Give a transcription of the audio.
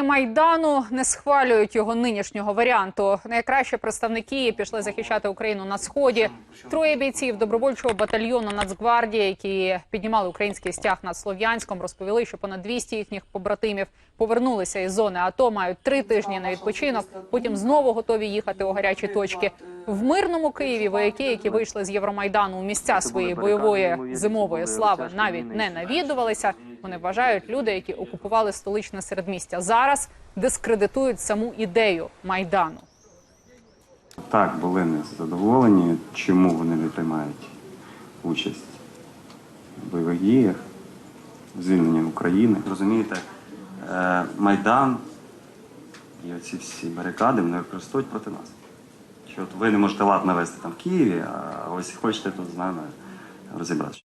Герої майдану не схвалюють його нинішнього варіанту. Найкращі представники пішли захищати Україну на сході. Троє бійців добровольчого батальйону Нацгвардії, які піднімали український стяг над Слов'янськом, розповіли, що понад 200 їхніх побратимів повернулися із зони АТО, мають три тижні на відпочинок. Потім знову готові їхати у гарячі точки. В мирному Києві вояки, які вийшли з Євромайдану у місця своєї бойової зимової слави, навіть не навідувалися. Вони вважають люди, які окупували столичне середмістя. Зараз дискредитують саму ідею майдану. Так, були незадоволені, чому вони не приймають участь в бойових діях, в звільненні України. Розумієте, е, Майдан і оці всі барикади вони використовують проти нас. Що от ви не можете лад навести там в Києві, а ось хочете тут з нами розібратися.